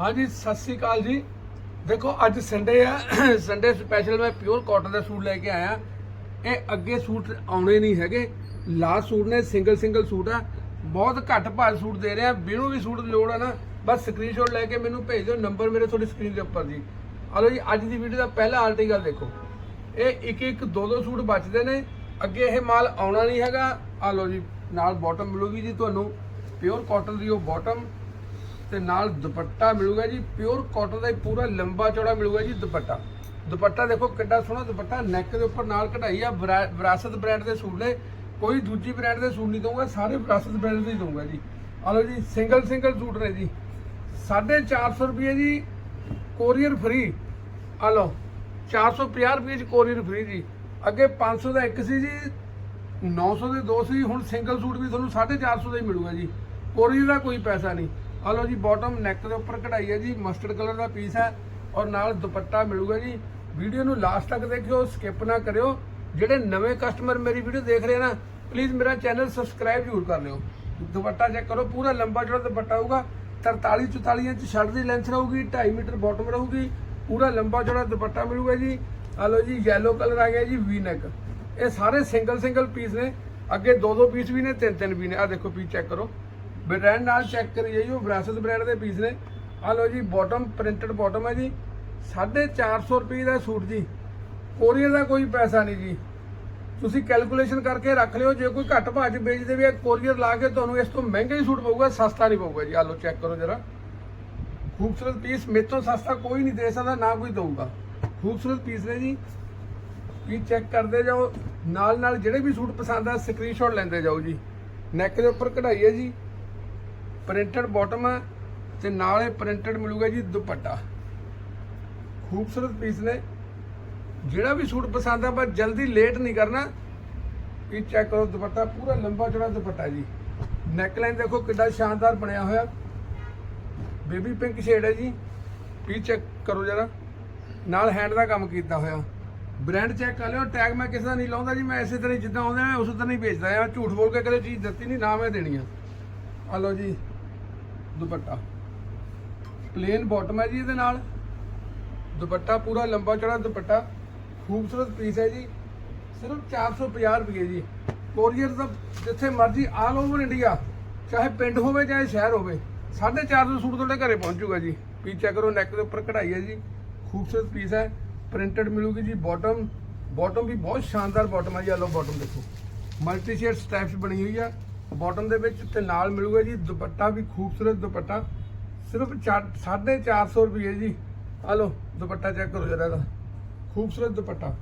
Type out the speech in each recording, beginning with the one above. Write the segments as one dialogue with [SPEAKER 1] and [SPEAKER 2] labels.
[SPEAKER 1] ਹਾਂਜੀ, ਸਤਿ ਸ੍ਰੀ ਅਕਾਲ ਜੀ। ਦੇਖੋ, ਅੱਜ ਸੰਡੇ ਆ। ਸੰਡੇ ਸਪੈਸ਼ਲ ਮੈਂ ਪਿਓਰ ਕਾਟਨ ਦਾ ਸੂਟ ਲੈ ਕੇ ਆਇਆ। ਇਹ ਅੱਗੇ ਸੂਟ ਆਉਣੇ ਨਹੀਂ ਹੈਗੇ। ਲਾਸਟ ਸੂਟ ਨੇ ਸਿੰਗਲ ਸਿੰਗਲ ਸੂਟ ਆ। ਬਹੁਤ ਘੱਟ ਭਾਅ ਸੂਟ ਦੇ ਰਿਹਾ। ਆ ਵੀ ਸੂਟ ਦੀ ਲੋੜ ਆ ਨਾ। ਬਸ ਸਕਰੀਨਸ਼ਾਟ ਲੈ ਕੇ ਮੈਨੂੰ ਭੇਜ ਦਿਓ। ਨੰਬਰ ਮੇਰੇ ਤੁਹਾਡੀ ਸਕਰੀਨ ਦੇ ਉੱਪਰ ਜੀ। ਆ ਲਓ ਜੀ, ਅੱਜ ਦੀ ਵੀਡੀਓ ਦਾ ਪਹਿਲਾ ਆਰਟੀਕਲ ਦੇਖੋ। ਇਹ ਇੱਕ ਇੱਕ, ਦੋ ਦੋ ਸੂਟ ਬਚਦੇ ਨੇ। ਅੱਗੇ ਇਹ ਮਾਲ ਆਉਣਾ ਨਹੀਂ ਹੈਗਾ। ਆ ਲਓ ਜੀ, ਨਾਲ ਬਾਟਮ ਮਿਲੂਗੀ ਜੀ ਤੁਹਾਨੂੰ। ਪਿਓਰ ਕਾਟਨ ਦੀ ਉਹ ਬਾਟਮ ਤੇ ਨਾਲ ਦੁਪੱਟਾ ਮਿਲੂਗਾ ਜੀ ਪਿਓਰ ਕਾਟਨ ਦਾ ਹੀ ਪੂਰਾ ਲੰਬਾ ਚੌੜਾ ਮਿਲੂਗਾ ਜੀ ਦੁਪੱਟਾ। ਦੁਪੱਟਾ ਦੇਖੋ ਕਿੱਡਾ ਸੋਹਣਾ ਦੁਪੱਟਾ ਨੈਕ ਦੇ ਉੱਪਰ ਨਾਲ ਕਢਾਈ ਆ, ਵਿਰਾ- ਵਿਰਾਸਤ ਬ੍ਰਾਂਡ ਦੇ ਸੂਟ ਨੇ। ਕੋਈ ਦੂਜੀ ਬ੍ਰਾਂਡ ਦੇ ਸੂਟ ਨਹੀਂ ਦਊਗਾ, ਸਾਰੇ ਵਿਰਾਸਤ ਬ੍ਰਾਂਡ ਦੇ ਹੀ ਦਊਗਾ ਜੀ। ਆ ਲਓ ਜੀ ਸਿੰਗਲ ਸਿੰਗਲ ਸੂਟ ਨੇ ਜੀ। 450 ਰੁਪਏ ਜੀ ਕੋਰੀਅਰ ਫ੍ਰੀ ਆ ਲਓ 450 ਰੁਪਏ ਚ ਕੋਰੀਅਰ ਫ੍ਰੀ ਜੀ। ਅੱਗੇ 500 ਦਾ ਇੱਕ ਸੀ ਜੀ 900 ਦੇ ਦੋ ਸੀ, ਹੁਣ ਸਿੰਗਲ ਸੂਟ ਵੀ ਤੁਹਾਨੂੰ 450 ਦਾ ਹੀ ਮਿਲੂਗਾ ਜੀ। ਕੋਰੀਅਰ ਦਾ ਕੋਈ ਪੈਸਾ ਨਹੀਂ। ਆ ਲਓ ਜੀ ਬਾਟਮ ਨੈਕ ਦੇ ਉੱਪਰ ਕਢਾਈ ਹੈ ਜੀ ਮਸਟਰਡ ਕਲਰ ਦਾ ਪੀਸ ਹੈ ਔਰ ਨਾਲ ਦੁਪੱਟਾ ਮਿਲੂਗਾ ਜੀ। ਵੀਡੀਓ ਨੂੰ ਲਾਸਟ ਤੱਕ ਦੇਖਿਓ ਸਕਿਪ ਨਾ ਕਰਿਓ। ਜਿਹੜੇ ਨਵੇਂ ਕਸਟਮਰ ਮੇਰੀ ਵੀਡੀਓ ਦੇਖ ਰਹੇ ਨਾ ਪਲੀਜ਼ ਮੇਰਾ ਚੈਨਲ ਸਬਸਕ੍ਰਾਈਬ ਜ਼ਰੂਰ ਕਰ ਲਿਓ। ਦੁਪੱਟਾ ਚੈੱਕ ਕਰੋ, ਪੂਰਾ ਲੰਬਾ ਚੌੜਾ ਦੁਪੱਟਾ ਹੋਊਗਾ 43 44 ਇੰਚ ਸ਼ਰਟ ਦੀ ਲੈਂਥ ਰਹੂਗੀ 2.5 ਮੀਟਰ ਬਾਟਮ ਰਹੂਗੀ, ਪੂਰਾ ਲੰਬਾ ਚੌੜਾ ਦੁਪੱਟਾ ਮਿਲੂਗਾ ਜੀ। ਆ ਲਓ ਜੀ, yellow ਕਲਰ ਆ ਗਿਆ ਜੀ ਵੀ ਨੈਕ ਇਹ ਸਾਰੇ ਸਿੰਗਲ ਸਿੰਗਲ ਪੀਸ ਨੇ। ਅੱਗੇ ਦੋ ਦੋ ਪੀਸ ਵੀ ਨੇ ਤਿੰਨ ਤਿੰਨ ਵੀ ਨੇ। ਆ ਦੇਖੋ ਪੀਸ ਚੈੱਕ ਕਰੋ। ਬ੍ਰਾਂਡ ਨਾਲ ਚੈੱਕ ਕਰੀ ਜਾਈਓ, ਵਿਰਾਸਤ ਬ੍ਰਾਂਡ ਦੇ ਪੀਸ ਨੇ। ਆ ਲਓ ਜੀ ਬਾਟਮ ਪ੍ਰਿੰਟਡ ਬਾਟਮ ਹੈ ਜੀ। 450 ਰੁਪਏ ਦਾ ਸੂਟ ਜੀ। ਕੋਰੀਅਰ ਦਾ ਕੋਈ ਪੈਸਾ ਨਹੀਂ ਜੀ। ਤੁਸੀਂ ਕੈਲਕੂਲੇਸ਼ਨ ਕਰਕੇ ਰੱਖ ਲਿਓ, ਜੇ ਕੋਈ ਘੱਟ ਭਾਅ 'ਚ ਵੇਚਦੇ ਵੀ ਕੋਰੀਅਰ ਲਾ ਕੇ ਤੁਹਾਨੂੰ ਇਸ ਤੋਂ ਮਹਿੰਗਾ ਹੀ ਸੂਟ ਪਊਗਾ, ਸਸਤਾ ਨਹੀਂ ਪਊਗਾ ਜੀ। ਆ ਲਓ ਚੈੱਕ ਕਰੋ ਜਰਾ। ਖੂਬਸੂਰਤ ਪੀਸ ਮੇਰੇ ਤੋਂ ਸਸਤਾ ਕੋਈ ਨਹੀਂ ਦੇ ਸਕਦਾ, ਨਾ ਕੋਈ ਦਊਗਾ। ਖੂਬਸੂਰਤ ਪੀਸ ਨੇ ਜੀ। ਪੀਸ ਚੈੱਕ ਕਰਦੇ ਜਾਓ। ਨਾਲ ਨਾਲ ਜਿਹੜੇ ਵੀ ਸੂਟ ਪਸੰਦ ਆ ਸਕਰੀਨਸ਼ਾਟ ਲੈਂਦੇ ਜਾਓ ਜੀ। ਨੈਕ ਦੇ ਉੱਪਰ ਕਢਾਈ ਹੈ ਜੀ। ਪ੍ਰਿੰਟਡ ਬਾਟਮ ਹੈ ਤੇ ਨਾਲ ਇਹ ਪ੍ਰਿੰਟਡ ਮਿਲੂਗਾ ਜੀ ਦੁਪੱਟਾ। ਖੂਬਸੂਰਤ ਪੀਸ ਨੇ। ਜਿਹੜਾ ਵੀ ਸੂਟ ਪਸੰਦ ਆ ਬਸ ਜਲਦੀ ਲੇਟ ਨਹੀਂ ਕਰਨਾ। ਇਹ ਚੈੱਕ ਕਰੋ ਦੁਪੱਟਾ, ਪੂਰਾ ਲੰਬਾ ਚੌੜਾ ਦੁਪੱਟਾ ਜੀ। ਨੈਕ ਲਾਈਨ ਦੇਖੋ ਕਿੱਡਾ ਸ਼ਾਨਦਾਰ ਬਣਿਆ ਹੋਇਆ। ਬੇਬੀ ਪਿੰਕ ਸ਼ੇਡ ਹੈ ਜੀ। ਇਹ ਚੈੱਕ ਕਰੋ ਜਰਾ। ਨਾਲ ਹੈਂਡ ਦਾ ਕੰਮ ਕੀਤਾ ਹੋਇਆ। ਬ੍ਰਾਂਡ ਚੈੱਕ ਕਰ ਲਿਓ। ਟੈਗ ਮੈਂ ਕਿਸੇ ਦਾ ਨਹੀਂ ਲਾਉਂਦਾ ਜੀ। ਮੈਂ ਇਸੇ ਤਰ੍ਹਾਂ ਹੀ ਜਿੱਦਾਂ ਆਉਂਦਾ ਮੈਂ ਉਸੇ ਤਰ੍ਹਾਂ ਹੀ ਵੇਚਦਾ ਆ। ਝੂਠ ਬੋਲ ਕੇ ਕਦੇ ਚੀਜ਼ ਦਿੱਤੀ ਨਹੀਂ, ਨਾ ਮੈਂ ਦੇਣੀ ਆ। ਆ ਲਓ ਜੀ। ਦੁਪੱਟਾ। ਪਲੇਨ ਬਾਟਮ ਹੈ ਜੀ ਇਹਦੇ ਨਾਲ। ਦੁਪੱਟਾ ਪੂਰਾ ਲੰਬਾ ਚੌੜਾ ਦੁਪੱਟਾ। ਖੂਬਸੂਰਤ ਪੀਸ ਹੈ ਜੀ। ਸਿਰਫ 450 ਰੁਪਏ ਜੀ। ਕੋਰੀਅਰ ਦਾ ਜਿੱਥੇ ਮਰਜ਼ੀ ਆਲ ਓਵਰ ਇੰਡੀਆ ਚਾਹੇ ਪਿੰਡ ਹੋਵੇ, ਚਾਹੇ ਸ਼ਹਿਰ ਹੋਵੇ 450 ਸੂਟ ਤੁਹਾਡੇ ਘਰੇ ਪਹੁੰਚੂਗਾ ਜੀ। ਪੀਸ ਚੈੱਕ ਕਰੋ ਨੈਕ ਦੇ ਉੱਪਰ ਕਢਾਈ ਹੈ ਜੀ। ਖੂਬਸੂਰਤ ਪੀਸ ਹੈ। ਪ੍ਰਿੰਟਡ ਮਿਲੂਗੀ ਜੀ ਬਾਟਮ ਬਾਟਮ ਵੀ ਬਹੁਤ ਸ਼ਾਨਦਾਰ ਬਾਟਮ ਹੈ ਜੀ ਆ ਲਓ ਬਾਟਮ ਦੇਖੋ। ਮਲਟੀ ਸ਼ੇਡ ਸਟ੍ਰੈਪਸ ਬਣੀ ਹੋਈ ਆ। ਬਾਟਮ ਦੇ ਵਿੱਚ ਤੇ ਨਾਲ ਮਿਲੂਗਾ ਜੀ, ਦੁਪੱਟਾ ਵੀ, ਖੂਬਸੂਰਤ ਦੁਪੱਟਾ। ਸਿਰਫ 450 ਰੁਪਏ ਜੀ। ਆ ਲਓ, ਦੁਪੱਟਾ ਚੈੱਕ ਕਰੋ ਜਰਾ ਇਹਦਾ। ਖੂਬਸੂਰਤ ਦੁਪੱਟਾ।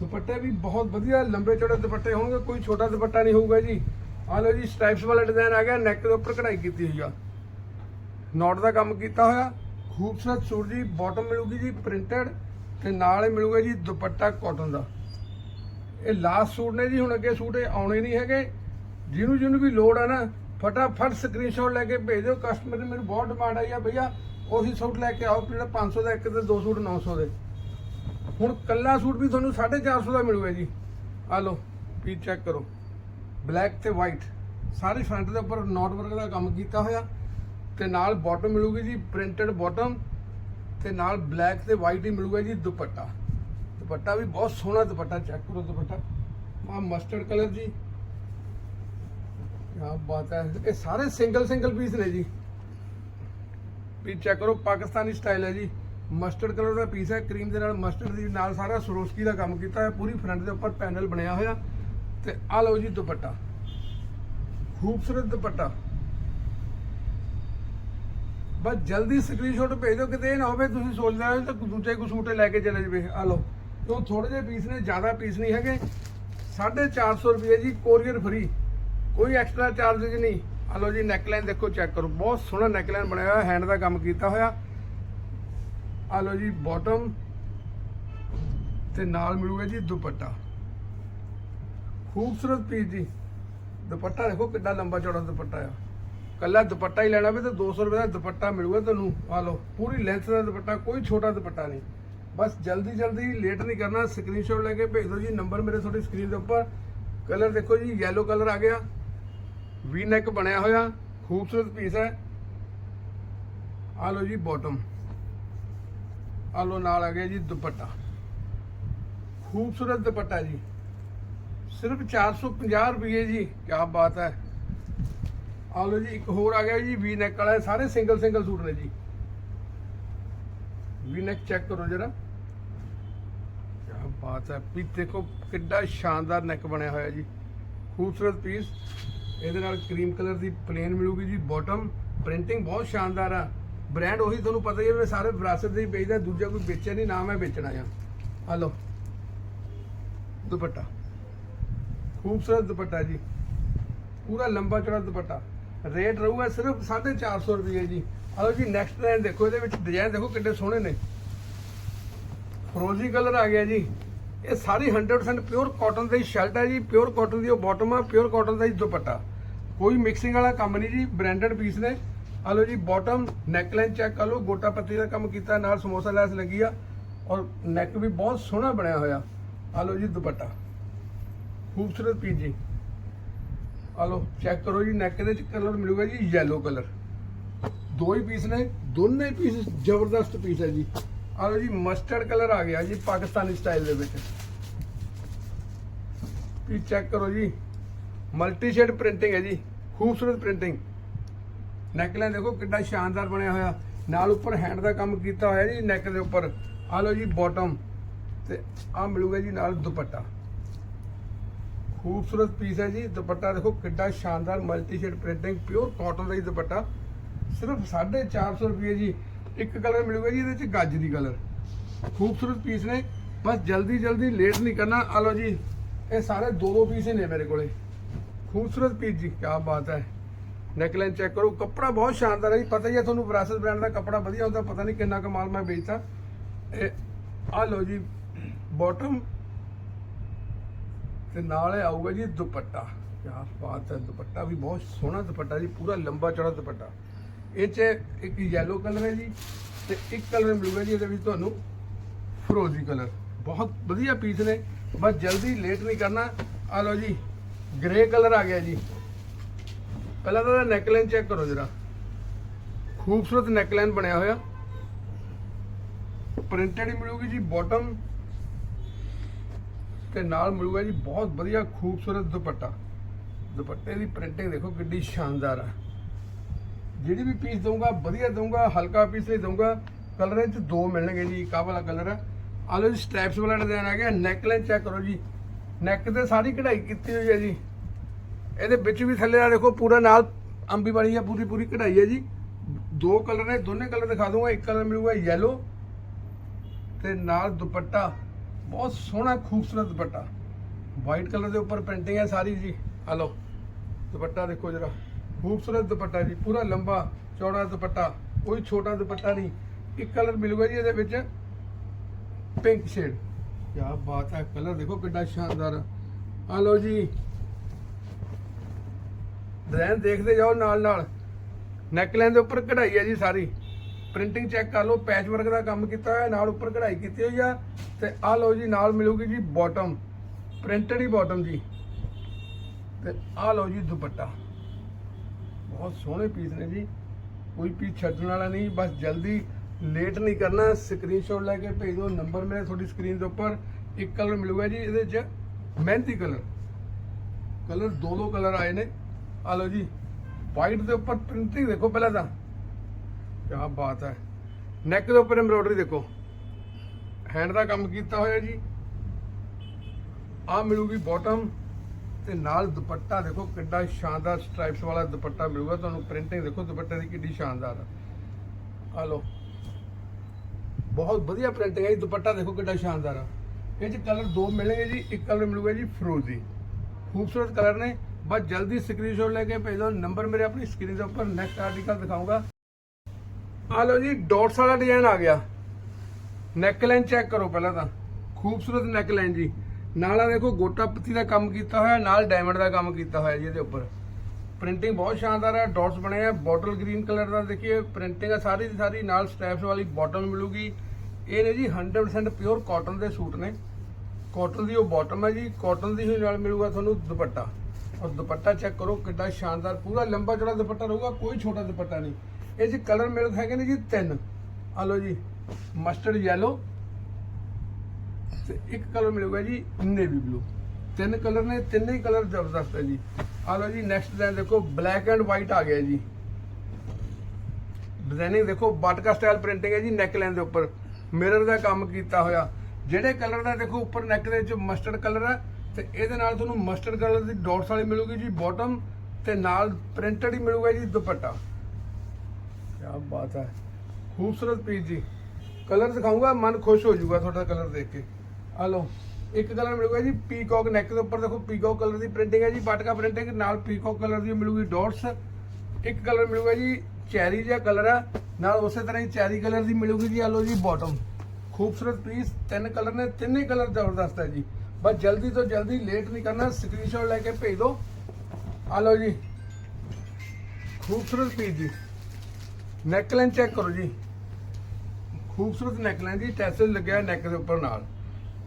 [SPEAKER 1] ਦੁਪੱਟੇ ਵੀ ਬਹੁਤ ਵਧੀਆ, ਲੰਬੇ ਚੌੜੇ ਦੁਪੱਟੇ ਹੋਣਗੇ, ਕੋਈ ਛੋਟਾ ਦੁਪੱਟਾ ਨਹੀਂ ਹੋਊਗਾ ਜੀ। ਆ ਲਓ ਜੀ ਸਟ੍ਰਾਈਪਸ ਵਾਲਾ ਡਿਜ਼ਾਈਨ ਆ ਗਿਆ ਨੈਕ ਦੇ ਉੱਪਰ ਕਢਾਈ ਕੀਤੀ ਹੋਈ ਆ। ਨੋਟ ਦਾ ਕੰਮ ਕੀਤਾ ਹੋਇਆ। ਖੂਬਸੂਰਤ ਸੂਟ ਜੀ ਬਾਟਮ ਮਿਲੂਗੀ ਜੀ ਪ੍ਰਿੰਟਡ ਤੇ ਨਾਲ ਹੀ ਮਿਲੂਗਾ ਜੀ ਦੁਪੱਟਾ ਕਾਟਨ ਦਾ। ਇਹ ਲਾਸਟ ਸੂਟ ਨੇ ਜੀ, ਹੁਣ ਅੱਗੇ ਸੂਟ ਆਉਣੇ ਨਹੀਂ ਹੈਗੇ। ਜਿਹਨੂੰ ਜਿਹਨੂੰ ਵੀ ਲੋੜ ਆ ਨਾ, ਫਟਾਫਟ ਸਕਰੀਨਸ਼ਾਟ ਲੈ ਕੇ ਭੇਜ ਦਿਓ। ਕਸਟਮਰ ਨੇ ਮੈਨੂੰ ਬਹੁਤ ਡਿਮਾਂਡ ਆਈ ਆ, ਭਈਆ, ਉਹੀ ਸੂਟ ਲੈ ਕੇ ਆਓ, ਜਿਹੜਾ 500 ਦਾ ਇੱਕ ਤੇ ਦੋ ਸੂਟ 900 ਦੇ। ਹੁਣ ਕੱਲਾ ਸੂਟ ਵੀ ਤੁਹਾਨੂੰ 450 ਦਾ ਮਿਲੂਗਾ ਜੀ। ਆ ਲਓ ਵੀ ਚੈੱਕ ਕਰੋ। ਬਲੈਕ ਤੇ ਵਾਈਟ ਸਾਰੇ ਫਰੰਟ ਦੇ ਉੱਪਰ ਨੋਟ ਵਰਕ ਦਾ ਕੰਮ ਕੀਤਾ ਹੋਇਆ। ਤੇ ਨਾਲ ਬਾਟਮ ਮਿਲੂਗੀ ਜੀ ਪ੍ਰਿੰਟਡ ਬਾਟਮ ਤੇ ਨਾਲ ਬਲੈਕ ਤੇ ਵਾਈਟ ਹੀ ਮਿਲੂਗਾ ਜੀ, ਦੁਪੱਟਾ। ਦੁਪੱਟਾ ਵੀ ਬਹੁਤ ਸੋਹਣਾ ਦੁਪੱਟਾ ਚੈੱਕ ਕਰੋ ਦੁਪੱਟਾ। ਆ ਮਸਟਰਡ ਕਲਰ ਜੀ। ਕੀ ਬਾਤ ਹੈ। ਇਹ ਸਾਰੇ ਸਿੰਗਲ ਸਿੰਗਲ ਪੀਸ ਨੇ ਜੀ। ਪੀਸ ਚੈੱਕ ਕਰੋ, ਪਾਕਿਸਤਾਨੀ ਸਟਾਈਲ ਹੈ ਜੀ। ਮਸਟਰਡ ਕਲਰ ਦਾ ਪੀਸ ਹੈ ਕਰੀਮ ਦੇ ਨਾਲ ਮਸਟਰਡ ਦੀ ਨਾਲ ਸਾਰਾ ਸਰੋਸਕੀ ਦਾ ਕੰਮ ਕੀਤਾ ਹੈ ਪੂਰੀ ਫਰੰਟ ਦੇ ਉੱਪਰ ਪੈਨਲ ਬਣਿਆ ਹੋਇਆ। ਤੇ ਆ ਲਓ ਜੀ ਦੁਪੱਟਾ। ਖੂਬਸੂਰਤ ਦੁਪੱਟਾ। ਬਸ ਜਲਦੀ ਸਕਰੀਨਸ਼ਾਟ ਭੇਜ ਦਿਓ ਕਿਤੇ ਇਹ ਨਾ ਹੋਵੇ ਤੁਸੀਂ ਸੋਚਦੇ ਹੋ ਤਾਂ ਦੂਜੇ ਕੋ ਸੂਟ ਲੈ ਕੇ ਚਲੇ ਜਵੇ। ਆ ਲਓ। ਕਿਉਂ? ਥੋੜੇ ਜਿਹੇ ਪੀਸ ਨੇ, ਜ਼ਿਆਦਾ ਪੀਸ ਨਹੀਂ ਹੈਗੇ। 450 ਰੁਪਏ ਜੀ ਕੋਰੀਅਰ ਫ੍ਰੀ ਕੋਈ ਐਕਸਟਰਾ ਚਾਰजेस ਨਹੀਂ। ਆ ਲਓ ਜੀ ਨੈਕਲਾਈਨ ਦੇਖੋ ਚੈੱਕ ਕਰੋ। ਬਹੁਤ ਸੋਹਣਾ ਨੈਕਲਾਈਨ ਬਣਿਆ ਹੋਇਆ ਹੈਂਡ ਦਾ ਕੰਮ ਕੀਤਾ ਹੋਇਆ। ਆ ਲਓ ਜੀ ਬਾਟਮ ਤੇ ਨਾਲ ਮਿਲੂਗਾ ਜੀ ਦੁਪੱਟਾ। ਖੂਬਸੂਰਤ ਪੀਸ ਜੀ। ਦੁਪੱਟਾ ਦੇਖੋ ਕਿੰਨਾ ਲੰਬਾ ਚੌੜਾ ਦੁਪੱਟਾ ਆ। ਕੱਲਾ ਦੁਪੱਟਾ ਹੀ ਲੈਣਾ ਵੀ ਤਾਂ 200 ਰੁਪਏ ਦਾ ਦੁਪੱਟਾ ਮਿਲੂਗਾ ਤੁਹਾਨੂੰ। ਆ ਲਓ, ਪੂਰੀ ਲੈਂਥ ਦਾ ਦੁਪੱਟਾ, ਕੋਈ ਛੋਟਾ ਦੁਪੱਟਾ ਨਹੀਂ। ਬਸ ਜਲਦੀ ਜਲਦੀ ਲੇਟ ਨਹੀਂ ਕਰਨਾ ਸਕਰੀਨਸ਼ਾਟ ਲੈ ਕੇ ਭੇਜ ਦਿਓ ਜੀ। ਨੰਬਰ ਮੇਰੇ ਤੁਹਾਡੀ ਸਕਰੀਨ ਦੇ ਉੱਪਰ। ਕਲਰ ਦੇਖੋ ਜੀ, yellow ਕਲਰ ਆ ਗਿਆ। ਵੀ ਨੈਕ ਬਣਿਆ ਹੋਇਆ, ਖੂਬਸੂਰਤ ਪੀਸ ਹੈ। ਆ ਲਓ ਜੀ ਬਾਟਮ ਆ ਲਓ ਨਾਲ ਆ ਗਿਆ ਜੀ ਦੁਪੱਟਾ। ਖੂਬਸੂਰਤ ਦੁਪੱਟਾ ਜੀ। ਸਿਰਫ 450 ਰੁਪਏ ਜੀ ਕੀ ਬਾਤ ਹੈ। ਆ ਲਓ ਜੀ, ਇੱਕ ਹੋਰ ਆ ਗਿਆ ਜੀ ਵੀ ਨੈਕ ਵਾਲਾ, ਸਾਰੇ ਸਿੰਗਲ ਸਿੰਗਲ ਸੂਟ ਨੇ ਜੀ। ਵੀ ਨੈਕ ਚੈੱਕ ਕਰੋ ਜਰਾ। ਕੀ ਬਾਤ ਹੈ। ਵੀ ਦੇਖੋ ਕਿੱਡਾ ਸ਼ਾਨਦਾਰ ਨੈਕ ਬਣਿਆ ਹੋਇਆ ਜੀ। ਖੂਬਸੂਰਤ ਪੀਸ ਇਹਦੇ ਨਾਲ ਕਰੀਮ ਕਲਰ ਦੀ ਪਲੇਨ ਮਿਲੂਗੀ ਜੀ ਬਾਟਮ ਪ੍ਰਿੰਟਿੰਗ ਬਹੁਤ ਸ਼ਾਨਦਾਰ ਆ। ਬ੍ਰਾਂਡ ਉਹੀ ਤੁਹਾਨੂੰ ਪਤਾ ਹੀ ਹੈ ਮੈਂ ਸਾਰੇ ਵਿਰਾਸਤ ਦੇ ਹੀ ਵੇਚਦਾ ਦੂਜਾ ਕੋਈ ਵੇਚਿਆ ਨਹੀਂ, ਨਾ ਮੈਂ ਵੇਚਣਾ ਆ। ਆ ਲਓ, ਦੁਪੱਟਾ। ਖੂਬਸੂਰਤ ਦੁਪੱਟਾ ਜੀ। ਪੂਰਾ ਲੰਬਾ ਚੌੜਾ ਦੁਪੱਟਾ। ਰੇਟ ਰਹੂਗਾ ਸਿਰਫ 450 ਰੁਪਏ ਜੀ। ਆ ਜੀ ਨੈਕਸਟ ਲਾਈਨ ਦੇਖੋ, ਇਹਦੇ ਵਿੱਚ ਡਿਜ਼ਾਈਨ ਦੇਖੋ ਕਿੰਨੇ ਸੋਹਣੇ ਨੇ। ਫਰੋਜ਼ੀ ਕਲਰ ਆ ਗਿਆ ਜੀ। ਇਹ ਸਾਰੀ 100% ਪਿਓਰ ਕਾਟਨ ਦੀ ਸ਼ਰਟ ਹੈ ਜੀ ਪਿਓਰ ਕਾਟਨ ਦੀ ਉਹ ਬਾਟਮ ਆ ਪਿਓਰ ਕਾਟਨ ਦਾ ਹੀ ਦੁਪੱਟਾ। ਕੋਈ ਮਿਕਸਿੰਗ ਵਾਲਾ ਕੰਮ ਨਹੀਂ ਜੀ ਬ੍ਰਾਂਡਡ ਪੀਸ ਨੇ। ਆ ਲਓ ਜੀ ਬਾਟਮ ਨੈਕਲਾਈਨ ਚੈੱਕ ਕਰ ਲਓ, ਗੋਟਾ ਪੱਤੀ ਦਾ ਕੰਮ ਕੀਤਾ, ਨਾਲ ਸਮੋਸਾ ਲੈਸ ਲੱਗੀ ਆ, ਔਰ ਨੈਕ ਵੀ ਬਹੁਤ ਸੋਹਣਾ ਬਣਿਆ ਹੋਇਆ। ਆ ਲਓ ਜੀ, ਦੁਪੱਟਾ। ਖੂਬਸੂਰਤ ਪੀਸ ਜੀ। ਆ ਲਓ ਚੈੱਕ ਕਰੋ ਜੀ ਨੈਕ ਦੇ ਵਿੱਚ ਕਲਰ ਮਿਲੂਗਾ ਜੀ ਯੈਲੋ ਕਲਰ ਦੋ ਹੀ ਪੀਸ ਨੇ, ਦੋਨੇ ਪੀਸ ਜ਼ਬਰਦਸਤ ਪੀਸ ਹੈ ਜੀ। ਆ ਲਓ ਜੀ ਮਸਟਰਡ ਕਲਰ ਆ ਗਿਆ ਜੀ ਪਾਕਿਸਤਾਨੀ ਸਟਾਈਲ ਦੇ ਵਿੱਚ। ਪੀ ਚੈੱਕ ਕਰੋ ਜੀ। ਮਲਟੀ ਸ਼ੇਡ ਪ੍ਰਿੰਟਿੰਗ ਹੈ ਜੀ, ਖੂਬਸੂਰਤ ਪ੍ਰਿੰਟਿੰਗ ਨੈਕਲਾਈਨ ਦੇਖੋ ਕਿੰਨਾ ਸ਼ਾਨਦਾਰ ਬਣਿਆ ਹੋਇਆ। ਨਾਲ ਉੱਪਰ ਹੈਂਡ ਦਾ ਕੰਮ ਕੀਤਾ ਹੋਇਆ ਜੀ ਨੈਕ ਦੇ ਉੱਪਰ। ਆ ਲਓ ਜੀ ਬਾਟਮ ਤੇ ਆ ਮਿਲੂਗਾ ਜੀ ਨਾਲ ਦੁਪੱਟਾ। ਖੂਬਸੂਰਤ ਪੀਸ ਹੈ ਜੀ, ਦੁਪੱਟਾ ਦੇਖੋ ਕਿੱਡਾ ਸ਼ਾਨਦਾਰ multi shade printing pure cotton ਦਾ ਹੀ ਦੁਪੱਟਾ। ਸਿਰਫ 450 ਰੁਪਏ ਜੀ। ਇੱਕ ਕਲਰ ਮਿਲੂਗਾ ਜੀ, ਇਹਦੇ ਚ ਗਾਜਰੀ ਕਲਰ। ਖੂਬਸੂਰਤ ਪੀਸ ਨੇ। ਬਸ ਜਲਦੀ ਜਲਦੀ ਲੇਟ ਨਹੀਂ ਕਰਨਾ। ਆ ਲਓ ਜੀ, ਇਹ ਸਾਰੇ ਦੋ ਦੋ ਪੀਸ ਹੀ ਨੇ ਮੇਰੇ ਕੋਲੇ। ਖੂਬਸੂਰਤ ਪੀਸ ਜੀ ਕੀ ਬਾਤ ਹੈ। ਨੈਕਲਾਈਨ ਚੈੱਕ ਕਰੋ। ਕੱਪੜਾ ਬਹੁਤ ਸ਼ਾਨਦਾਰ ਹੈ ਜੀ। ਪਤਾ ਹੀ ਹੈ ਤੁਹਾਨੂੰ ਵਿਰਾਸਤ ਬ੍ਰਾਂਡ ਦਾ ਕੱਪੜਾ ਵਧੀਆ ਹੁੰਦਾ, ਪਤਾ ਨਹੀਂ ਕਿੰਨਾ ਕਮਾਲ ਮੈਂ ਵੇਚਦਾ। ਇਹ ਆ ਲਓ ਜੀ ਬਾਟਮ ਤੇ ਨਾਲ ਇਹ ਆਊਗਾ ਜੀ ਦੁਪੱਟਾ। ਕੀ ਬਾਤ ਹੈ, ਦੁਪੱਟਾ ਵੀ ਬਹੁਤ ਸੋਹਣਾ ਦੁਪੱਟਾ ਜੀ, ਪੂਰਾ ਲੰਬਾ ਚੌੜਾ ਦੁਪੱਟਾ। ਇਹ ਚ ਇੱਕ ਯੈਲੋ ਕਲਰ ਹੈ ਜੀ ਤੇ ਇੱਕ ਕਲਰ ਮਿਲੂਗਾ ਜੀ ਇਹਦੇ ਵਿੱਚ ਤੁਹਾਨੂੰ ਫਰੋਜ਼ੀ ਕਲਰ ਬਹੁਤ ਵਧੀਆ ਪੀਸ ਨੇ। ਬਸ ਜਲਦੀ ਲੇਟ ਨਹੀਂ ਕਰਨਾ। ਆ ਲਓ ਜੀ ਗ੍ਰੇ ਕਲਰ ਆ ਗਿਆ ਜੀ। ਪਹਿਲਾਂ ਤਾਂ ਇਹਦਾ ਨੈਕਲਾਈਨ ਚੈੱਕ ਕਰੋ ਜਰਾ। ਖੂਬਸੂਰਤ ਨੈਕਲਾਈਨ ਬਣਿਆ ਹੋਇਆ। ਪ੍ਰਿੰਟਡ ਹੀ ਮਿਲੂਗੀ ਜੀ ਬਾਟਮ ਤੇ ਨਾਲ ਮਿਲੂਗਾ ਜੀ ਬਹੁਤ ਵਧੀਆ ਖੂਬਸੂਰਤ ਦੁਪੱਟਾ। ਦੁਪੱਟੇ ਦੀ ਪ੍ਰਿੰਟਿੰਗ ਦੇਖੋ ਕਿੰਨੀ ਸ਼ਾਨਦਾਰ ਆ। ਜਿਹੜੀ ਵੀ ਪੀਸ ਦਊਂਗਾ, ਵਧੀਆ ਦਊਂਗਾ, ਹਲਕਾ ਪੀਸ ਨਹੀਂ ਦਊਂਗਾ ਕਲਰ ਇਹ ਚ ਦੋ ਮਿਲਣਗੇ ਜੀ, ਇੱਕ ਵਾਲਾ ਕਲਰ ਆ। ਆਹ ਲਓ ਜੀ ਸਟ੍ਰੈਪਸ ਵਾਲਾ ਡਿਜ਼ਾਈਨ ਆ ਗਿਆ ਨੈਕਲਾਈਨ ਚੈੱਕ ਕਰੋ ਜੀ। ਨੈਕ ਤੇ ਸਾਰੀ ਕਢਾਈ ਕੀਤੀ ਹੋਈ ਹੈ ਜੀ। ਇਹਦੇ ਵਿੱਚ ਵੀ ਥੱਲੇ ਆ ਦੇਖੋ, ਪੂਰਾ ਨਾਲ ਅੰਬੀ ਵਾਲੀ ਹੈ ਪੂਰੀ ਪੂਰੀ ਕਢਾਈ ਹੈ ਜੀ। ਦੋ ਕਲਰ ਨੇ, ਦੋਨੇ ਕਲਰ ਦਿਖਾ ਦੂੰਗਾ ਇੱਕ ਕਲਰ ਮਿਲੂਗਾ ਯੈਲੋ ਤੇ ਨਾਲ ਦੁਪੱਟਾ। ਬਹੁਤ ਸੋਹਣਾ, ਖੂਬਸੂਰਤ ਦੁਪੱਟਾ। ਵਾਈਟ ਕਲਰ ਦੇ ਉੱਪਰ ਪ੍ਰਿੰਟਿੰਗ ਹੈ ਸਾਰੀ ਜੀ। ਆ ਲਓ, ਦੁਪੱਟਾ ਦੇਖੋ ਜਰਾ। ਖੂਬਸੂਰਤ ਦੁਪੱਟਾ ਜੀ, ਪੂਰਾ ਲੰਬਾ, ਚੌੜਾ ਦੁਪੱਟਾ, ਕੋਈ ਛੋਟਾ ਦੁਪੱਟਾ ਨਹੀਂ। ਇੱਕ ਕਲਰ ਮਿਲੂਗਾ ਜੀ ਇਹਦੇ ਵਿੱਚ ਪਿੰਕ ਸ਼ੇਡ ਕੀ ਬਾਤ ਹੈ ਕਲਰ ਦੇਖੋ ਕਿੰਨਾ ਸ਼ਾਨਦਾਰ। ਆ ਲਓ ਜੀ। ਡਿਜ਼ਾਈਨ ਦੇਖਦੇ ਜਾਓ ਨਾਲ ਨਾਲ। ਨੈਕਲਾਈਨ ਦੇ ਉੱਪਰ ਕਢਾਈ ਹੈ ਜੀ ਸਾਰੀ। ਪ੍ਰਿੰਟਿੰਗ ਚੈੱਕ ਕਰ ਲਓ ਪੈਚ ਵਰਕ ਦਾ ਕੰਮ ਕੀਤਾ ਹੋਇਆ, ਨਾਲ ਉੱਪਰ ਕਢਾਈ ਕੀਤੀ ਹੋਈ ਆ। ਤੇ ਆ ਲਓ ਜੀ, ਨਾਲ ਮਿਲੂਗੀ ਜੀ ਬਾਟਮ ਪ੍ਰਿੰਟਡ ਹੀ ਬਾਟਮ ਜੀ। ਤੇ ਆ ਲਓ ਜੀ ਦੁਪੱਟਾ। ਬਹੁਤ ਸੋਹਣੇ ਪੀਸ ਨੇ ਜੀ। ਕੋਈ ਪੀਸ ਛੱਡਣ ਵਾਲਾ ਨਹੀਂ, ਬਸ ਜਲਦੀ ਲੇਟ ਨਹੀਂ ਕਰਨਾ। ਸਕਰੀਨਸ਼ਾਟ ਲੈ ਕੇ ਭੇਜ ਦਿਓ ਨੰਬਰ ਮੇਰੇ ਤੁਹਾਡੀ ਸਕਰੀਨ ਦੇ ਉੱਪਰ। ਇੱਕ ਕਲਰ ਮਿਲੂਗਾ ਜੀ, ਇਹਦੇ 'ਚ ਮਹਿੰਦੀ ਕਲਰ ਕਲਰ ਦੋ ਦੋ ਕਲਰ ਆਏ ਨੇ। ਆ ਲਓ ਜੀ ਵਾਈਟ ਦੇ ਉੱਪਰ ਪ੍ਰਿੰਟਿੰਗ ਦੇਖੋ ਪਹਿਲਾਂ ਤਾਂ। ਕੀ ਬਾਤ ਹੈ। ਨੈਕ ਦੇ ਉੱਪਰ ਐਮਬ੍ਰੋਇਡਰੀ ਦੇਖੋ। ਹੈਂਡ ਦਾ ਕੰਮ ਕੀਤਾ ਹੋਇਆ ਜੀ। ਆ ਮਿਲੂਗੀ ਬਾਟਮ ਤੇ ਨਾਲ ਦੁਪੱਟਾ ਦੇਖੋ ਕਿੱਡਾ ਸ਼ਾਨਦਾਰ ਸਟ੍ਰਾਈਪਸ ਵਾਲਾ ਦੁਪੱਟਾ ਮਿਲੂਗਾ। ਤੁਹਾਨੂੰ ਪ੍ਰਿੰਟਿੰਗ ਦੇਖੋ ਦੁਪੱਟੇ ਦੀ ਕਿੱਡੀ ਸ਼ਾਨਦਾਰ ਆ। ਆ ਲਓ। ਬਹੁਤ ਵਧੀਆ ਪ੍ਰਿੰਟਿੰਗ ਹੈ ਜੀ, ਦੁਪੱਟਾ ਦੇਖੋ ਕਿੱਡਾ ਸ਼ਾਨਦਾਰ ਆ। ਇਹ ਚ ਕਲਰ ਦੋ ਮਿਲਣਗੇ ਜੀ, ਇੱਕ ਕਲਰ ਮਿਲੂਗਾ ਜੀ ਫਰੋਜ਼ੀ। ਖੂਬਸੂਰਤ ਕਲਰ ਨੇ। ਬਸ ਜਲਦੀ ਸਕਰੀਨਸ਼ਾਟ ਲੈ ਕੇ ਭੇਜ ਦਿਓ। ਨੰਬਰ ਮੇਰੇ ਆਪਣੀ ਸਕਰੀਨ ਦੇ ਉੱਪਰ ਨੈਕਸਟ ਆਰਟੀਕਲ ਦਿਖਾਊਂਗਾ ਆ ਲਓ ਜੀ ਡਾਟਸ ਵਾਲਾ ਡਿਜ਼ਾਈਨ ਆ ਗਿਆ। ਨੈਕ ਨੈਕਲਾਈਨ ਚੈੱਕ ਕਰੋ ਪਹਿਲਾਂ ਤਾਂ। ਖੂਬਸੂਰਤ ਨੈਕ ਨੈਕਲਾਈਨ ਜੀ। ਨਾਲ ਆ ਦੇਖੋ ਗੋਟਾ ਪੱਤੀ ਦਾ ਕੰਮ ਕੀਤਾ ਹੋਇਆ, ਨਾਲ ਡਾਇਮੰਡ ਦਾ ਕੰਮ ਕੀਤਾ ਹੋਇਆ ਜੀ ਇਹਦੇ ਉੱਪਰ। ਪ੍ਰਿੰਟਿੰਗ ਬਹੁਤ ਸ਼ਾਨਦਾਰ ਹੈ ਡਾਟਸ ਬਣੇ ਆ ਬੋਟਲ ਗ੍ਰੀਨ ਕਲਰ ਦਾ ਦੇਖੀਏ ਪ੍ਰਿੰਟਿੰਗ ਆ ਸਾਰੀ ਦੀ ਸਾਰੀ, ਨਾਲ ਸਟੈਪਸ ਵਾਲੀ ਬਾਟਮ ਮਿਲੂਗੀ। ਇਹ ਨੇ ਜੀ 100% ਪਿਓਰ ਕਾਟਨ ਦੇ ਸੂਟ ਨੇ। ਕਾਟਨ ਦੀ ਉਹ ਬਾਟਮ ਹੈ ਜੀ ਕਾਟਨ ਦੀ ਹੀ ਨਾਲ ਮਿਲੂਗਾ ਤੁਹਾਨੂੰ ਦੁਪੱਟਾ। ਔਰ ਦੁਪੱਟਾ ਚੈੱਕ ਕਰੋ, ਕਿੱਡਾ ਸ਼ਾਨਦਾਰ, ਪੂਰਾ ਲੰਬਾ ਚੌੜਾ ਦੁਪੱਟਾ ਰਹੂਗਾ, ਕੋਈ ਛੋਟਾ ਦੁਪੱਟਾ ਨਹੀਂ। ਇਹ ਚ ਕਲਰ ਮਿਲ ਹੈਗੇ ਨੇ ਜੀ ਤਿੰਨ। ਆ ਲਓ ਜੀ ਮਸਟਰਡ ਯੈਲੋ ਤੇ ਇੱਕ ਕਲਰ ਮਿਲੂਗਾ ਜੀ ਨੇਵੀ ਬਲੂ ਤਿੰਨ ਕਲਰ ਨੇ, ਤਿੰਨੇ ਹੀ ਕਲਰ ਜ਼ਬਰਦਸਤ ਹੈ ਜੀ। ਆ ਲਓ ਜੀ ਨੈਕਸਟ ਡਿਜ਼ਾਈਨ ਦੇਖੋ ਬਲੈਕ ਐਂਡ ਵਾਈਟ ਆ ਗਿਆ ਜੀ। ਡਿਜ਼ਾਈਨਿੰਗ ਦੇਖੋ ਬਾਟਕਾ ਸਟਾਈਲ ਪ੍ਰਿੰਟਿੰਗ ਹੈ ਜੀ ਨੈਕ ਲਾਈਨ ਦੇ ਉੱਪਰ। ਮਿਰਰ ਦਾ ਕੰਮ ਕੀਤਾ ਹੋਇਆ। ਜਿਹੜੇ ਕਲਰ ਦਾ ਦੇਖੋ, ਉੱਪਰ ਨੈਕ ਦੇ ਵਿੱਚ ਮਸਟਰਡ ਕਲਰ ਹੈ, ਤੇ ਇਹਦੇ ਨਾਲ ਤੁਹਾਨੂੰ ਮਸਟਰਡ ਕਲਰ ਦੀ ਡਾਟਸ ਵਾਲੀ ਮਿਲੂਗੀ ਜੀ ਬਾਟਮ ਤੇ ਨਾਲ ਪ੍ਰਿੰਟਡ ਹੀ ਮਿਲੂਗਾ ਜੀ ਦੁਪੱਟਾ। ਕੀ ਬਾਤ ਹੈ। ਖੂਬਸੂਰਤ ਪੀਸ ਜੀ। ਕਲਰ ਦਿਖਾਊਂਗਾ, ਮਨ ਖੁਸ਼ ਹੋ ਜਾਊਗਾ ਤੁਹਾਡਾ ਕਲਰ ਦੇਖ ਕੇ। ਆ ਲਓ, ਇੱਕ ਕਲਰ ਮਿਲੂਗਾ ਜੀ ਪੀਕੌਕ ਨੈਕ ਦੇ ਉੱਪਰ। ਦੇਖੋ ਪੀਕੌਕ ਕਲਰ ਦੀ ਪ੍ਰਿੰਟਿੰਗ ਹੈ ਜੀ ਬਾਟਕਾ ਪ੍ਰਿੰਟਿੰਗ ਨਾਲ ਪੀਕੌਕ ਕਲਰ ਦੀ ਮਿਲੂਗੀ ਡਾਟਸ ਇੱਕ ਕਲਰ ਮਿਲੂਗਾ ਜੀ ਚੈਰੀ ਜਿਹਾ ਕਲਰ ਆ। ਨਾਲ ਉਸੇ ਤਰ੍ਹਾਂ ਹੀ ਚੈਰੀ ਕਲਰ ਦੀ ਮਿਲੂਗੀ ਜੀ, ਆ ਲਓ ਜੀ ਬਾਟਮ ਖੂਬਸੂਰਤ ਪੀਸ ਤਿੰਨ ਕਲਰ ਨੇ, ਤਿੰਨੇ ਕਲਰ ਜ਼ਬਰਦਸਤ ਹੈ ਜੀ। ਬਸ ਜਲਦੀ ਤੋਂ ਜਲਦੀ ਲੇਟ ਨਹੀਂ ਕਰਨਾ ਸਕਰੀਨਸ਼ਾਟ ਲੈ ਕੇ ਭੇਜ ਦਿਓ। ਆ ਲਓ ਜੀ, ਖੂਬਸੂਰਤ ਪੀਸ ਜੀ। ਨੈਕਲਾਈਨ ਚੈੱਕ ਕਰੋ ਜੀ। ਖੂਬਸੂਰਤ ਨੈਕਲਾਈਨ ਜੀ ਟੈਸਲ ਲੱਗਿਆ ਨੈਕ ਦੇ ਉੱਪਰ ਨਾਲ।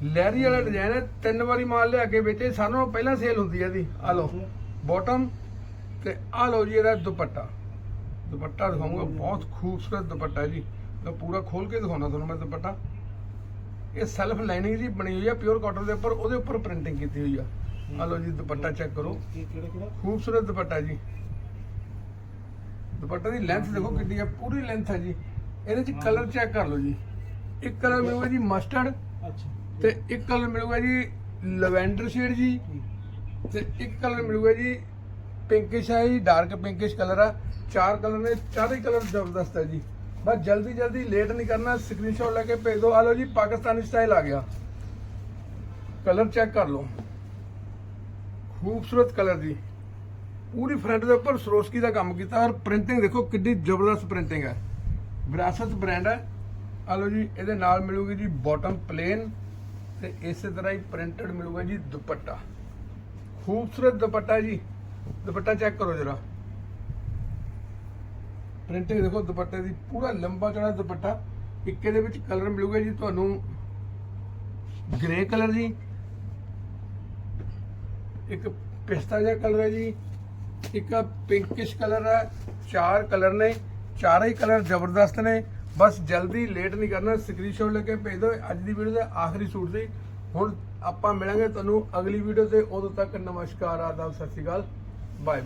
[SPEAKER 1] ਲਹਿਰੀ ਵਾਲਾ ਡਿਜ਼ਾਈਨ ਹੈ ਤਿੰਨ ਵਾਰੀ ਮਾਲ ਲਿਆ ਕੇ ਵੇਚੇ ਸਾਨੂੰ ਨਾਲੋਂ ਪਹਿਲਾਂ ਸੇਲ ਹੁੰਦੀ ਹੈ ਦੀ ਆ ਲਓ ਬਾਟਮ ਤੇ ਆ ਲਓ ਜੀ ਇਹਦਾ ਦੁਪੱਟਾ। ਦੁਪੱਟਾ ਦਿਖਾਉਂਗਾ ਬਹੁਤ ਖੂਬਸੂਰਤ ਦੁਪੱਟਾ ਜੀ। ਮੈਂ ਪੂਰਾ ਖੋਲ ਕੇ ਦਿਖਾਉਣਾ ਤੁਹਾਨੂੰ ਮੈਂ ਦੁਪੱਟਾ। ਇਹ ਸੈਲਫ ਲਾਈਨਿੰਗ ਜੀ ਬਣੀ ਹੋਈ ਹੈ ਪਿਓਰ ਕਾਟਨ ਦੇ ਉੱਪਰ ਉਹਦੇ ਉੱਪਰ ਪ੍ਰਿੰਟਿੰਗ ਕੀਤੀ ਹੋਈ ਆ। ਆ ਲਓ ਜੀ ਦੁਪੱਟਾ ਚੈੱਕ ਕਰੋ। ਖੂਬਸੂਰਤ ਦੁਪੱਟਾ ਜੀ। ਦੁਪੱਟੇ ਦੀ ਲੈਂਥ ਦੇਖੋ ਕਿੰਨੀ ਹੈ ਪੂਰੀ ਲੈਂਥ ਹੈ ਜੀ। ਇਹਦੇ ਚ ਕਲਰ ਚੈੱਕ ਕਰ ਲਓ ਜੀ। ਇੱਕ ਕਲਰ ਮਿਲੂਗਾ ਜੀ ਮਸਟਰਡ
[SPEAKER 2] ਅੱਛਾ।
[SPEAKER 1] ਤੇ ਇੱਕ ਕਲਰ ਮਿਲੂਗਾ ਜੀ ਲਵੈਂਡਰ ਸ਼ੇਡ ਜੀ, ਤੇ ਇੱਕ ਕਲਰ ਮਿਲੂਗਾ ਜੀ ਪਿੰਕਿਸ਼ ਹੈ ਜੀ ਡਾਰਕ ਪਿੰਕਿਸ਼ ਕਲਰ ਆ। ਚਾਰ ਕਲਰ ਨੇ, ਚਾਰੇ ਕਲਰ ਜ਼ਬਰਦਸਤ ਹੈ ਜੀ। ਬਸ ਜਲਦੀ ਜਲਦੀ ਲੇਟ ਨਹੀਂ ਕਰਨਾ ਸਕਰੀਨਸ਼ਾਟ ਲੈ ਕੇ ਭੇਜ ਦਿਓ। ਆ ਲਓ ਜੀ, ਪਾਕਿਸਤਾਨੀ ਸਟਾਈਲ ਆ ਗਿਆ। ਕਲਰ ਚੈੱਕ ਕਰ ਲਓ। ਖੂਬਸੂਰਤ ਕਲਰ ਜੀ। ਪੂਰੀ ਫਰੰਟ ਦੇ ਉੱਪਰ ਸਰੋਸਕੀ ਦਾ ਕੰਮ ਕੀਤਾ। ਔਰ ਪ੍ਰਿੰਟਿੰਗ ਦੇਖੋ ਕਿੰਨੀ ਜ਼ਬਰਦਸਤ ਪ੍ਰਿੰਟਿੰਗ ਹੈ ਵਿਰਾਸਤ ਬ੍ਰਾਂਡ ਹੈ ਆ ਲਓ ਜੀ, ਇਹਦੇ ਨਾਲ ਮਿਲੂਗੀ ਜੀ ਬਾਟਮ ਪਲੇਨ ਤੇ ਇਸੇ ਤਰ੍ਹਾਂ ਹੀ ਪ੍ਰਿੰਟਡ ਮਿਲੂਗਾ ਜੀ ਦੁਪੱਟਾ। ਖੂਬਸੂਰਤ ਦੁਪੱਟਾ ਜੀ। ਦੁਪੱਟਾ ਚੈੱਕ ਕਰੋ ਜਰਾ। ਪ੍ਰਿੰਟਿੰਗ ਦੇਖੋ ਦੁਪੱਟੇ ਦੀ, ਪੂਰਾ ਲੰਬਾ ਚੜਾ ਦੁਪੱਟਾ। ਇੱਕ ਇਹਦੇ ਵਿੱਚ ਕਲਰ ਮਿਲੂਗਾ ਜੀ ਤੁਹਾਨੂੰ। ਗ੍ਰੇ ਕਲਰ ਜੀ। ਇੱਕ ਪਿਸਤਾ ਜਿਹਾ ਕਲਰ ਹੈ ਜੀ। ਇੱਕ ਪਿੰਕਿਸ਼ ਕਲਰ ਹੈ। ਚਾਰ ਕਲਰ ਨੇ। ਚਾਰੇ ਹੀ ਕਲਰ ਜ਼ਬਰਦਸਤ ਨੇ। ਬਸ ਜਲਦੀ ਲੇਟ ਨਹੀਂ ਕਰਨਾ ਸਕਰੀਨਸ਼ਾਟ ਲੈ ਕੇ ਭੇਜ ਦਿਓ। ਅੱਜ ਦੀ ਵੀਡੀਓ ਦਾ ਆਖਰੀ ਸੂਟ ਸੀ ਹੁਣ ਆਪਾਂ ਮਿਲਾਂਗੇ ਤੁਹਾਨੂੰ ਅਗਲੀ ਵੀਡੀਓ ਤੇ। ਉਦੋਂ ਤੱਕ ਨਮਸਕਾਰ, ਆਦਾਬ, ਸਤਿ ਸ਼੍ਰੀ ਅਕਾਲ। ਬਾਏ